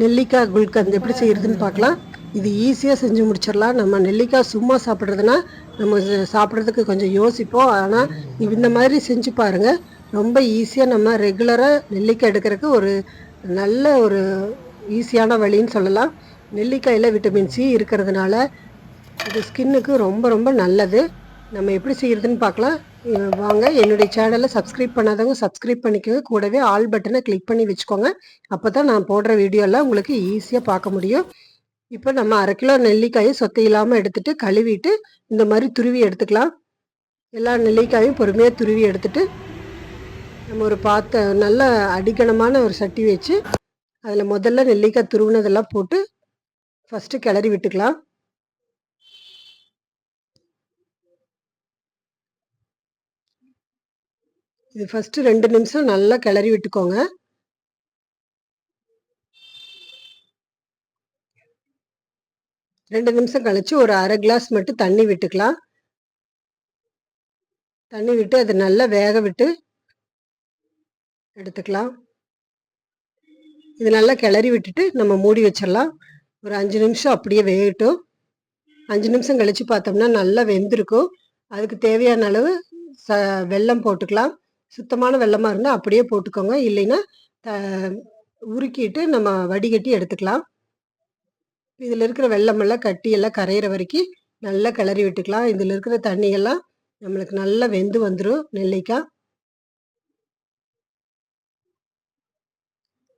நெல்லிக்காய் குல்கந்த் எப்படி செய்கிறதுன்னு பார்க்கலாம். இது ஈஸியாக செஞ்சு முடிச்சிடலாம். நம்ம நெல்லிக்காய் சும்மா சாப்பிட்றதுனா நம்ம சாப்பிட்றதுக்கு கொஞ்சம் யோசிப்போம். ஆனால் இந்த மாதிரி செஞ்சு பாருங்கள் ரொம்ப ஈஸியாக நம்ம ரெகுலராக நெல்லிக்காய் எடுக்கிறதுக்கு ஒரு நல்ல ஒரு ஈஸியான வழின்னு சொல்லலாம். நெல்லிக்காயில் விட்டமின் சி இருக்கிறதுனால இது ஸ்கின்னுக்கு ரொம்ப ரொம்ப நல்லது. நம்ம எப்படி செய்கிறதுன்னு பார்க்கலாம். வாங்க. என்னுடைய சேனலை சப்ஸ்கிரைப் பண்ணாதவங்க சப்ஸ்கிரைப் பண்ணிக்கோங்க. கூடவே ஆல் பட்டனை கிளிக் பண்ணி வச்சுக்கோங்க. அப்போ தான் நான் போடுற வீடியோலாம் உங்களுக்கு ஈஸியாக பார்க்க முடியும். இப்போ நம்ம அரை கிலோ நெல்லிக்காயை சொத்தை இல்லாமல் எடுத்துட்டு கழுவிட்டு இந்த மாதிரி துருவி எடுத்துக்கலாம். எல்லா நெல்லிக்காயும் பொறுமையாக துருவி எடுத்துட்டு நம்ம ஒரு பாத்த நல்ல அடிக்கணமான ஒரு சட்டி வச்சு அதில் முதல்ல நெல்லிக்காய் துருவினதெல்லாம் போட்டு ஃபஸ்ட்டு கிளறி விட்டுக்கலாம். இது ஃபஸ்ட்டு ரெண்டு நிமிஷம் நல்லா கிளறி விட்டுக்கோங்க. ரெண்டு நிமிஷம் கழிச்சு ஒரு அரை கிளாஸ் மட்டும் தண்ணி விட்டுக்கலாம். தண்ணி விட்டு அதை நல்லா வேக விட்டு எடுத்துக்கலாம். இது நல்லா கிளறி விட்டுட்டு நம்ம மூடி வச்சிடலாம். ஒரு அஞ்சு நிமிஷம் அப்படியே வேகட்டும். அஞ்சு நிமிஷம் கழிச்சு பார்த்தோம்னா நல்லா வெந்திருக்கும். அதுக்கு தேவையான அளவு ச வெல்லம் போட்டுக்கலாம். சுத்தமான வெள்ளமாக இருந்தால் அப்படியே போட்டுக்கோங்க. இல்லைன்னா த உருக்கிட்டு நம்ம வடிகட்டி எடுத்துக்கலாம். இதில் இருக்கிற வெள்ளமெல்லாம் கட்டி எல்லாம் கரையிற வரைக்கும் நல்லா கிளறி விட்டுக்கலாம். இதில் இருக்கிற தண்ணியெல்லாம் நம்மளுக்கு நல்லா வெந்து வந்துடும் நெல்லிக்காய்.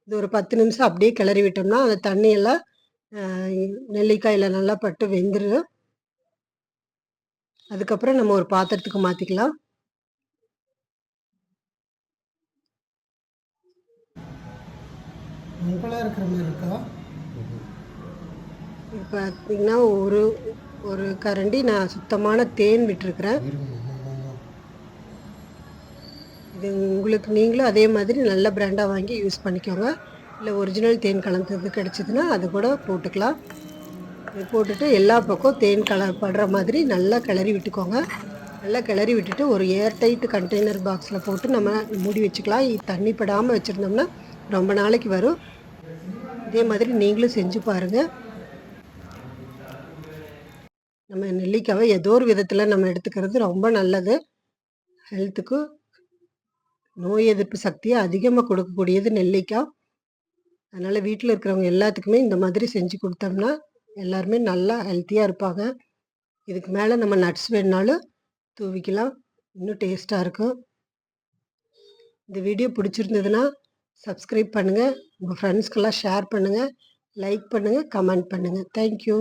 இது ஒரு பத்து நிமிஷம் அப்படியே கிளறி விட்டோம்னா அந்த தண்ணியெல்லாம் நெல்லிக்காயில் நல்லா பட்டு வெந்துடும் அதுக்கப்புறம் நம்ம ஒரு பாத்திரத்துக்கு மாற்றிக்கலாம் உங்களாக இருக்கிற மாதிரி இருக்கா? இப்போ பார்த்தீங்கன்னா ஒரு ஒரு கரண்டி நான் சுத்தமான தேன் விட்டுருக்குறேன். இது உங்களுக்கு நீங்களும் அதே மாதிரி நல்ல பிராண்டாக வாங்கி யூஸ் பண்ணிக்கோங்க. இல்லை ஒரிஜினல் தேன் கலந்தது கிடச்சிதுன்னா அது கூட போட்டுக்கலாம். போட்டுட்டு எல்லா பக்கம் தேன் கல படுற மாதிரி நல்லா கிளறி விட்டுக்கோங்க. நல்லா கிளறி விட்டுட்டு ஒரு ஏர் டைட் கண்டெய்னர் பாக்ஸில் போட்டு நம்ம மூடி வச்சுக்கலாம். தண்ணி படாமல் வச்சுருந்தோம்னா ரொம்ப நாளைக்கு வரும். இதே மாதிரி நீங்களும் செஞ்சு பாருங்கள் நம்ம நெல்லிக்காவை ஏதோ ஒரு விதத்தில் நம்ம எடுத்துக்கிறது ரொம்ப நல்லது. ஹெல்த்துக்கு நோய் எதிர்ப்பு சக்தியை அதிகமாக கொடுக்கக்கூடியது நெல்லிக்காய். அதனால் வீட்டில் இருக்கிறவங்க எல்லாத்துக்குமே இந்த மாதிரி செஞ்சு கொடுத்தோம்னா எல்லாருமே நல்லா ஹெல்த்தியாக இருப்பாங்க. இதுக்கு மேலே நம்ம நட்ஸ் வேணுனாலும் தூவிக்கலாம். இன்னும் டேஸ்ட்டாக இருக்கும். இந்த வீடியோ பிடிச்சிருந்ததுன்னா சப்ஸ்கிரைப் பண்ணுங்கள் உங்கள் ஃப்ரெண்ட்ஸ்க்கெல்லாம் ஷேர் பண்ணுங்கள் லைக் பண்ணுங்கள் கமெண்ட் பண்ணுங்கள் தேங்க்யூ